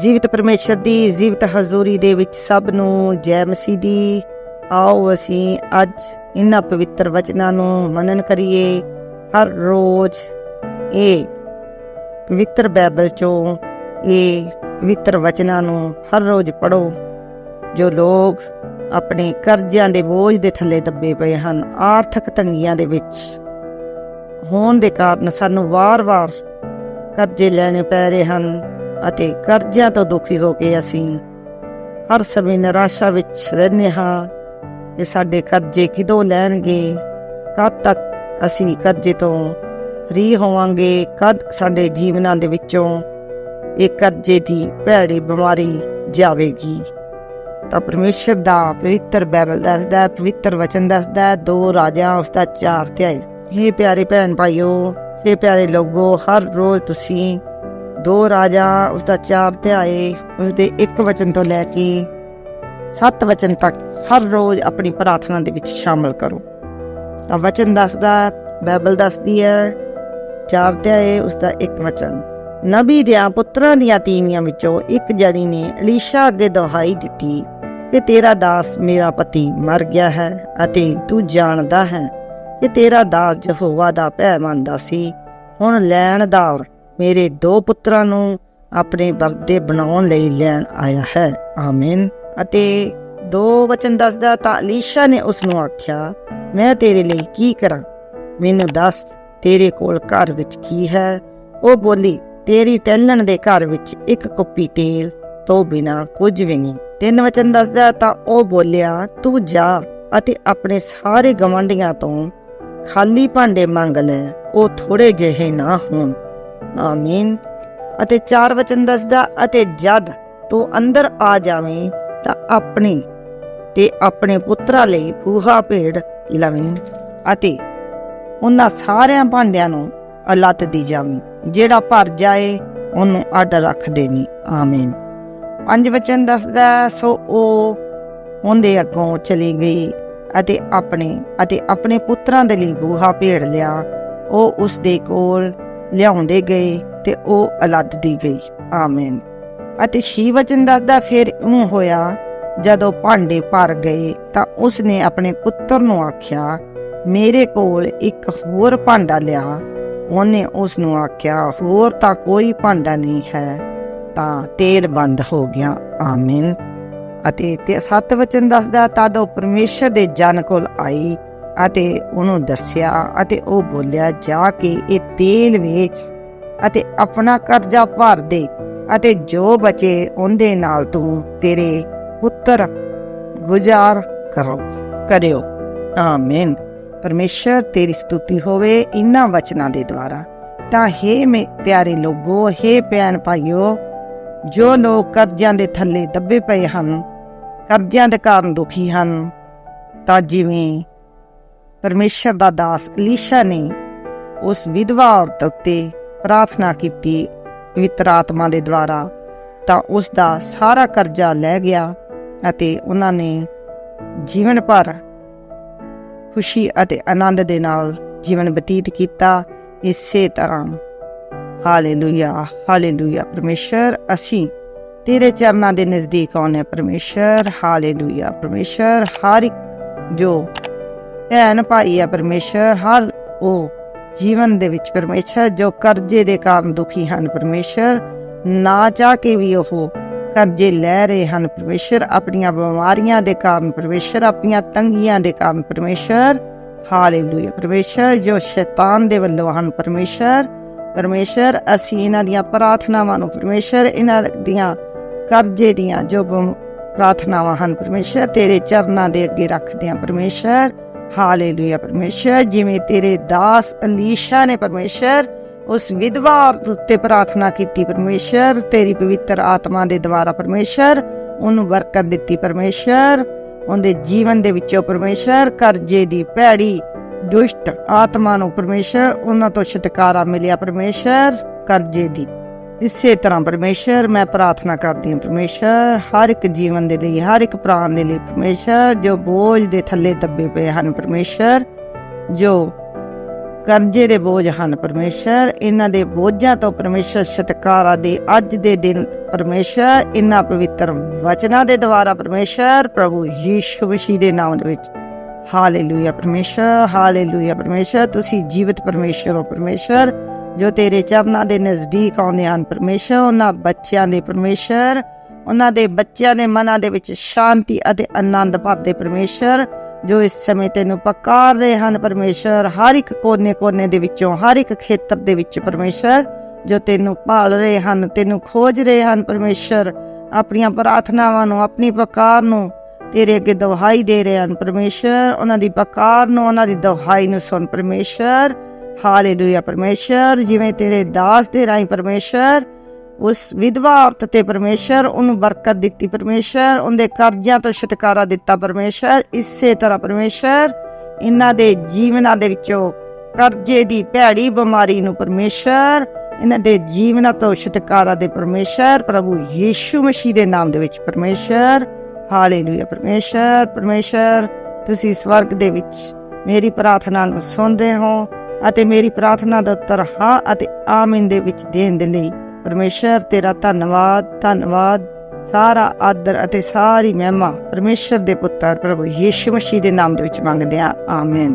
ਜੀਵਤ ਪਰਮੇਸ਼ਰ ਦੀ, ਜੀਵਤ ਹਜ਼ੂਰੀ ਦੇ ਵਿੱਚ ਸਭ ਨੂੰ ਜੈ ਮਸੀਹ ਦੀ। ਆਓ ਅਸੀਂ ਅੱਜ ਇਹਨਾਂ ਪਵਿੱਤਰ ਵਚਨਾਂ ਨੂੰ ਮਨਨ ਕਰੀਏ। ਹਰ ਰੋਜ਼ ਇਹ ਪਵਿੱਤਰ ਬਾਈਬਲ ਚੋਂ ਇਹ ਪਵਿੱਤਰ ਵਚਨਾਂ ਨੂੰ ਹਰ ਰੋਜ਼ ਪੜੋ ਜੋ ਲੋਕ ਆਪਣੇ ਕਰਜ਼ਿਆਂ ਦੇ ਬੋਝ ਦੇ ਥੱਲੇ ਦੱਬੇ ਪਏ ਹਨ, ਆਰਥਿਕ ਤੰਗੀਆਂ ਦੇ ਵਿੱਚ ਹੋਣ ਦੇ ਕਾਰਨ ਸਾਨੂੰ ਵਾਰ-ਵਾਰ ਕਰਜ਼ੇ ਲੈਣੇ ਪੈ ਰਹੇ ਹਨ। ਅਤੇ ਕਰਜ਼ਿਆਂ ਤੋਂ ਦੁਖੀ ਹੋ ਕੇ ਅਸੀਂ ਹਰ ਸਮੇਂ ਨਿਰਾਸ਼ਾ ਵਿੱਚ ਰਹਿੰਦੇ ਹਾਂ ਕਿ ਸਾਡੇ ਕਰਜ਼ੇ ਕਿਦੋਂ ਲੈਣਗੇ? ਕਦ ਤੱਕ ਅਸੀਂ ਕਰਜ਼ੇ ਤੋਂ ਫ੍ਰੀ ਹੋਵਾਂਗੇ? ਕਦ ਸਾਡੇ ਜੀਵਨਾਂ ਦੇ ਵਿੱਚੋਂ ਇਹ ਕਰਜ਼ੇ ਦੀ ਭੈੜੀ ਬਿਮਾਰੀ ਜਾਵੇਗੀ? ਤਾਂ ਪਰਮੇਸ਼ਰ ਦਾ ਪਵਿੱਤਰ ਬਾਈਬਲ ਦੱਸਦਾ ਹੈ, ਪਵਿੱਤਰ ਵਚਨ ਦੱਸਦਾ ਹੈ, ਦੋ ਰਾਜਾ ਉਸਦਾ ਚਾਰ ਧਿਆਏ। ਇਹ ਪਿਆਰੇ ਭੈਣ ਭਾਈਓ ਇਹ ਪਿਆਰੇ ਲੋਗੋ ਹਰ ਰੋਜ਼ ਤੁਸੀਂ ਦੋ ਰਾਜਾ ਉਸਦਾ ਚਾਰ ਧਿਆਏ ਉਸਦੇ ਇੱਕ ਵਚਨ ਤੋਂ ਲੈ ਕੇ ਸੱਤ ਵਚਨ ਤੱਕ ਹਰ ਰੋਜ਼ ਆਪਣੀ ਪ੍ਰਾਰਥਨਾ ਦੇ ਵਿੱਚ ਸ਼ਾਮਲ ਕਰੋ। ਤਾਂ ਵਚਨ ਦੱਸਦਾ ਹੈ, ਬਾਈਬਲ ਦੱਸਦੀ ਹੈ ਚਾਰ ਧਿਆਏ ਉਸਦਾ ਇੱਕ ਵਚਨ। ਨਬੀ ਦਿਆਂ ਪੁੱਤਰਾਂ ਦੀਆਂ ਤੀਵੀਆਂ ਵਿੱਚੋਂ ਇੱਕ ਜਣੀ ਨੇ ਅਲੀਸ਼ਾ ਅੱਗੇ ਦੁਹਾਈ ਦਿੱਤੀ ਕਿ ਤੇਰਾ ਦਾਸ ਮੇਰਾ ਪਤੀ ਮਰ ਗਿਆ ਹੈ ਅਤੇ ਤੂੰ ਜਾਣਦਾ ਹੈ ਕਿ ਤੇਰਾ ਦਾਸ ਯਹੋਵਾ ਦਾ ਭੈ ਮੰਨਦਾ ਸੀ। ਹੁਣ ਲੈਣ ਲੈਣਦਾਰ ਮੇਰੇ ਦੋ ਪੁੱਤਰਾਂ ਨੂੰ ਆਪਣੇ ਵਰਦੇ ਬਣਾਉਣ ਲਈ ਲੈਣ ਆਇਆ ਹੈ। ਆਮੀਨ। ਅਤੇ ਦੋ ਵਚਨ ਦੱਸਦਾ, ਤਾਂ ਅਲੀਸ਼ਾ ਨੇ ਉਸ ਨੂੰ ਆਖਿਆ, ਮੈਂ ਤੇਰੇ ਲਈ ਕੀ ਕਰਾਂ? ਮੈਨੂੰ ਦੱਸ, ਤੇਰੇ ਕੋਲ ਘਰ ਵਿੱਚ ਕੀ ਹੈ? ਉਹ ਬੋਲੀ, ਤੇਰੀ ਟੈਲਣ ਦੇ ਘਰ ਵਿੱਚ ਇੱਕ ਕੁੱਪੀ ਤੇਲ, ਤੋਂ ਬਿਨਾ ਕੁਝ ਵੀ ਨਹੀਂ। ਤਿੰਨ ਵਚਨ ਦੱਸਦਾ, ਤਾਂ ਉਹ ਬੋਲਿਆ, ਤੂੰ ਜਾ ਅਤੇ ਆਪਣੇ ਸਾਰੇ ਗਵੰਡੀਆਂ ਤੋਂ ਖਾਲੀ ਭਾਂਡੇ ਮੰਗ ਲੈ, ਉਹ ਥੋੜੇ ਜਿਹੇ ਨਾ ਹੋਣ। ਆਮੀਨ। ਅਤੇ ਚਾਰ ਵਚਨ ਦੱਸਦਾ, ਅਤੇ ਜਦ ਤੂੰ ਅੰਦਰ ਆ ਜਾਵੇਂ, ਤਾਂ ਆਪਣੀ ਤੇ ਆਪਣੇ ਪੁੱਤਰਾਂ ਲਈ ਪੂਹਾ ਭੇਡ ਲਵੇਂ ਅਤੇ ਉਹਨਾਂ ਸਾਰਿਆਂ ਭਾਂਡਿਆਂ ਨੂੰ ਅਲੱਤ ਦੀ ਜਾਵੀਂ। ਜਿਹੜਾ ਭਰ ਜਾਏ, ਉਹਨੂੰ ਅੱਡ ਰੱਖ ਦੇਵੀਂ। ਆਮੀਨ। ਪੰਜ ਵਚਨ ਦੱਸਦਾ, ਸੋ ਉਹ ਉਹਦੇ ਅੱਗੋਂ ਚਲੀ ਗਈ ਅਤੇ ਆਪਣੇ ਅਤੇ ਆਪਣੇ ਪੁੱਤਰਾਂ ਦੇ ਲਈ ਬੂਹਾ ਭੇੜ ਲਿਆ। ਉਹ ਉਸ ਦੇ ਕੋਲ ਲਿਆਉਂਦੇ ਗਏ ਤੇ ਉਹ ਅਲੱਦਦੀ ਗਈ। ਆਮੀਨ। ਅਤੇ ਸ਼ੀ ਵਚਨ ਦੱਸਦਾ, ਫਿਰ ਉਹ ਹੋਇਆ, ਜਦੋਂ ਭਾਂਡੇ ਭਰ ਗਏ, ਤਾਂ ਉਸਨੇ ਆਪਣੇ ਪੁੱਤਰ ਨੂੰ ਆਖਿਆ, ਮੇਰੇ ਕੋਲ ਇੱਕ ਹੋਰ ਭਾਂਡਾ ਲਿਆ। ਉਹਨੇ ਉਸ ਨੂੰ ਆਖਿਆ, ਹੋਰ ਤਾਂ ਕੋਈ ਭਾਂਡਾ ਨਹੀਂ ਹੈ, ਤਾਂ ਤੇਲ ਬੰਦ ਹੋ ਗਿਆ। ਆਮੀਨ। ਅਤੇ ਤੇ ਸੱਤ ਵਚਨ ਦੱਸਦਾ, ਤਦ ਉਹ ਪਰਮੇਸ਼ਰ ਦੇ ਜਨ ਕੋਲ ਆਈ ਅਤੇ ਉਹਨੂੰ ਦੱਸਿਆ ਅਤੇ ਉਹ ਬੋਲਿਆ, ਜਾ ਕੇ ਇਹ ਤੇਲ ਵੇਚ ਅਤੇ ਆਪਣਾ ਕਰਜ਼ਾ ਭਰ ਦੇ ਅਤੇ ਜੋ ਬਚੇ ਉਹਦੇ ਨਾਲ ਤੂੰ ਤੇਰੇ ਪੁੱਤਰ ਗੁਜ਼ਾਰ ਕਰੋ, ਕਰਿਓ। ਆਮੀਨ। ਪਰਮੇਸ਼ਰ, ਤੇਰੀ ਸਤੁਤੀ ਹੋਵੇ ਇਨ੍ਹਾਂ ਵਚਨਾਂ ਦੇ ਦੁਆਰਾ। ਤਾਂ ਹੇ ਮੇ, ਪਿਆਰੇ ਲੋਗੋ, ਹੇ ਭੈਣ ਭਾਈਓ, ਜੋ ਲੋਕ ਕਰਜ਼ਿਆਂ ਦੇ ਥੱਲੇ ਦੱਬੇ ਪਏ ਹਨ, ਕਰਜ਼ਿਆਂ ਦੇ ਕਾਰਨ ਦੁਖੀ ਹਨ, ਤਾਂ ਜਿਵੇਂ ਪਰਮੇਸ਼ਰ ਦਾ ਦਾਸ ਅਲੀਸ਼ਾ ਨੇ ਉਸ ਵਿਧਵਾ ਔਰਤ ਉੱਤੇ ਪ੍ਰਾਰਥਨਾ ਕੀਤੀ ਪਵਿੱਤਰ ਆਤਮਾ ਦੇ ਦੁਆਰਾ, ਤਾਂ ਉਸ ਦਾ ਸਾਰਾ ਕਰਜ਼ਾ ਲੈ ਗਿਆ ਅਤੇ ਉਹਨਾਂ ਨੇ ਜੀਵਨ ਭਰ ਖੁਸ਼ੀ ਅਤੇ ਆਨੰਦ ਦੇ ਨਾਲ ਜੀਵਨ ਬਤੀਤ ਕੀਤਾ ਇਸੇ ਤਰ੍ਹਾਂ। ਹਾਲੇਲੂਇਆ ਹਾਲੇਲੂਇਆ ਪਰਮੇਸ਼ਰ, ਅਸੀਂ ਤੇਰੇ ਚਰਨਾਂ ਦੇ ਨਜ਼ਦੀਕ ਆਉਨੇ ਪਰਮੇਸ਼ਰ, ਹਾਲੇਲੂਇਆ ਪਰਮੇਸ਼ਰ, ਹਰ ਇੱਕ ਜੋ ਭੈਣ ਭਾਈ ਆ ਪਰਮੇਸ਼ਰ, ਹਰ ਉਹ ਜੀਵਨ ਦੇ ਵਿੱਚ ਪਰਮੇਸ਼ਰ ਜੋ ਕਰਜ਼ੇ ਦੇ ਕਾਰਨ ਦੁਖੀ ਹਨ ਪਰਮੇਸ਼ਰ, ਨਾ ਚਾਹ ਕੇ ਵੀ ਉਹ ਕਰਜ਼ੇ ਲੈ ਰਹੇ ਹਨ ਪਰਮੇਸ਼ਰ, ਆਪਣੀਆਂ ਬਿਮਾਰੀਆਂ ਦੇ ਕਾਰਨ ਪਰਮੇਸ਼ਰ, ਆਪਣੀਆਂ ਤੰਗੀਆਂ ਦੇ ਕਾਰਨ ਪਰਮੇਸ਼ਰ, ਹਾਲੇਲੂਇਆ ਪਰਮੇਸ਼ਰ, ਜੋ ਸ਼ੈਤਾਨ ਦੇ ਵੱਲੋਂ ਹਨ ਪਰਮੇਸ਼ਰ ਪਰਮੇਸ਼ਰ, ਅਸੀਂ ਇਹਨਾਂ ਦੀਆਂ ਪ੍ਰਾਰਥਨਾਵਾਂ ਨੂੰ ਪਰਮੇਸ਼ਰ, ਇਹਨਾਂ ਦੀਆਂ ਕਰਜ਼ੇ ਦੀਆਂ ਜੋ ਬ- ਪ੍ਰਾਰਥਨਾਵਾਂ ਹਨ ਪਰਮੇਸ਼ਰ, ਤੇਰੇ ਚਰਨਾਂ ਦੇ ਅੱਗੇ ਰੱਖਦੇ ਹਾਂ ਪਰਮੇਸ਼ਰ। ਹਾਲੇਲੂਇਆ ਪਰਮੇਸ਼ਰ ਜਿਵੇਂ ਤੇਰੇ ਦਾਸ ਅਲੀਸ਼ਾ ਨੇ ਪਰਮੇਸ਼ਰ ਉਸ ਵਿਧਵਾ ਔਰਤ ਉੱਤੇ ਪ੍ਰਾਰਥਨਾ ਕੀਤੀ, ਪਰਮੇਸ਼ਰ, ਤੇਰੀ ਪਵਿੱਤਰ ਆਤਮਾ ਦੇ ਦੁਆਰਾ ਪਰਮੇਸ਼ਰ, ਉਹਨੂੰ ਬਰਕਤ ਦਿੱਤੀ ਪਰਮੇਸ਼ਰ, ਉਹਦੇ ਜੀਵਨ ਦੇ ਵਿੱਚੋਂ ਪਰਮੇਸ਼ਰ, ਕਰਜ਼ੇ ਦੀ ਭੈੜੀ ਦੁਸ਼ਟ ਆਤਮਾ ਨੂੰ ਪਰਮੇਸ਼ਰ, ਉਹਨਾਂ ਤੋਂ ਛੁਟਕਾਰਾ ਮਿਲਿਆ ਪਰਮੇਸ਼ਰ, ਕਰਜ਼ੇ ਦੀ ਇਸੇ ਤਰ੍ਹਾਂ ਪਰਮੇਸ਼ਰ, ਮੈਂ ਪ੍ਰਾਰਥਨਾ ਕਰਦੀ ਹਾਂ ਪਰਮੇਸ਼ਰ, ਹਰ ਇੱਕ ਜੀਵਨ ਦੇ ਲਈ, ਹਰ ਇੱਕ ਪ੍ਰਾਣ ਦੇ ਲਈ ਪਰਮੇਸ਼ਰ, ਜੋ ਬੋਝ ਦੇ ਥੱਲੇ ਦੱਬੇ ਪਏ ਹਨ ਪਰਮੇਸ਼ਰ, ਜੋ ਕਰਜ਼ੇ ਦੇ ਬੋਝ ਹਨ ਪਰਮੇਸ਼ਰ, ਇਹਨਾਂ ਦੇ ਬੋਝਾਂ ਤੋਂ ਪਰਮੇਸ਼ਰ ਛੁਟਕਾਰਾ ਦੇ ਅੱਜ ਦੇ ਦਿਨ ਪਰਮੇਸ਼ਰ, ਇਹਨਾਂ ਪਵਿੱਤਰ ਵਚਨਾਂ ਦੇ ਦੁਆਰਾ ਪਰਮੇਸ਼ਰ, ਪ੍ਰਭੂ ਯੀਸ਼ੂ ਮਸੀਹ ਦੇ ਨਾਮ ਦੇ ਵਿੱਚ। ਹਾਲੇਲੂਇਆ ਪਰਮੇਸ਼ਰ ਹਾਲੇਲੂਇਆ ਪਰਮੇਸ਼ਰ, ਤੁਸੀਂ ਜੀਵਤ ਪਰਮੇਸ਼ਰ ਹੋ ਪਰਮੇਸ਼ਰ। ਜੋ ਤੇਰੇ ਚਰਨਾਂ ਦੇ ਨਜ਼ਦੀਕ ਆਉਂਦੇ ਹਨ ਪਰਮੇਸ਼ਰ, ਉਹਨਾਂ ਬੱਚਿਆਂ ਦੇ ਪਰਮੇਸ਼ਰ, ਉਹਨਾਂ ਦੇ ਬੱਚਿਆਂ ਦੇ ਮਨਾਂ ਦੇ ਵਿੱਚ ਸ਼ਾਂਤੀ ਅਤੇ ਆਨੰਦ ਭਰਦੇ ਪਰਮੇਸ਼ਰ, ਜੋ ਇਸ ਸਮੇਂ ਤੈਨੂੰ ਪਕਾਰ ਰਹੇ ਹਨ ਪਰਮੇਸ਼ਰ, ਹਰ ਇੱਕ ਕੋਨੇ-ਕੋਨੇ ਦੇ ਵਿੱਚੋਂ, ਹਰ ਇੱਕ ਖੇਤਰ ਦੇ ਵਿੱਚ ਪਰਮੇਸ਼ਰ, ਜੋ ਤੈਨੂੰ ਭਾਲ ਰਹੇ ਹਨ, ਤੈਨੂੰ ਖੋਜ ਰਹੇ ਹਨ ਪਰਮੇਸ਼ਰ, ਆਪਣੀਆਂ ਪ੍ਰਾਰਥਨਾਵਾਂ ਨੂੰ, ਆਪਣੀ ਪਕਾਰ ਨੂੰ ਤੇਰੇ ਅੱਗੇ ਦੁਹਾਈ ਦੇ ਰਹੇ ਹਨ ਪਰਮੇਸ਼ਰ, ਉਹਨਾਂ ਦੀ ਪਕਾਰ ਨੂੰ, ਉਹਨਾਂ ਦੀ ਦੁਹਾਈ ਨੂੰ ਸੁਣ ਪਰਮੇਸ਼ਰ ਹਾਲੇਲੂਇਆ ਪਰਮੇਸ਼ਰ ਜਿਵੇਂ ਤੇਰੇ ਦਾਸ ਦੇ ਰਾਹੀਂ ਪਰਮੇਸ਼ਰ ਉਸ ਵਿਧਵਾ ਔਰਤ ਤੇ ਪਰਮੇਸ਼ਰ ਉਹਨੂੰ ਬਰਕਤ ਦਿੱਤੀ ਪਰਮੇਸ਼ਰ ਉਹਦੇ ਕਰਜ਼ਿਆਂ ਤੋਂ ਛੁਟਕਾਰਾ ਦਿੱਤਾ ਪਰਮੇਸ਼ਰ ਇਸੇ ਤਰ੍ਹਾਂ ਪਰਮੇਸ਼ਰ ਇਹਨਾਂ ਦੇ ਜੀਵਨਾਂ ਦੇ ਵਿੱਚੋਂ ਕਰਜ਼ੇ ਦੀ ਭੈੜੀ ਬਿਮਾਰੀ ਨੂੰ ਪਰਮੇਸ਼ਰ ਇਹਨਾਂ ਦੇ ਜੀਵਨਾਂ ਤੋਂ ਛੁਟਕਾਰਾ ਦੇ ਪਰਮੇਸ਼ਰ ਪ੍ਰਭੂ ਯੀਸ਼ੂ ਮਸੀਹ ਦੇ ਨਾਮ ਦੇ ਵਿੱਚ ਪਰਮੇਸ਼ਰ ਹਾਲੇਲੂਇਆ ਪਰਮੇਸ਼ਰ ਪਰਮੇਸ਼ਰ ਤੁਸੀਂ ਸਵਰਗ ਦੇ ਵਿੱਚ ਮੇਰੀ ਪ੍ਰਾਰਥਨਾ ਨੂੰ ਸੁਣਦੇ ਹੋ ਅਤੇ ਮੇਰੀ ਪ੍ਰਾਰਥਨਾ ਦਾ ਉੱਤਰ ਹਾਂ ਅਤੇ ਆਮੀਨ ਦੇ ਵਿੱਚ ਦੇਣ ਦੇ ਲਈ। ਪਰਮੇਸ਼ਰ, ਤੇਰਾ ਧੰਨਵਾਦ ਧੰਨਵਾਦ। ਸਾਰਾ ਆਦਰ ਅਤੇ ਸਾਰੀ ਮਹਿਮਾ ਪਰਮੇਸ਼ਰ ਦੇ ਪੁੱਤਰ ਪ੍ਰਭੂ ਯੀਸ਼ੂ ਮਸੀਹ ਦੇ ਨਾਮ ਦੇ ਵਿੱਚ ਮੰਗਦੇ ਹਾਂ ਆਮੀਨ।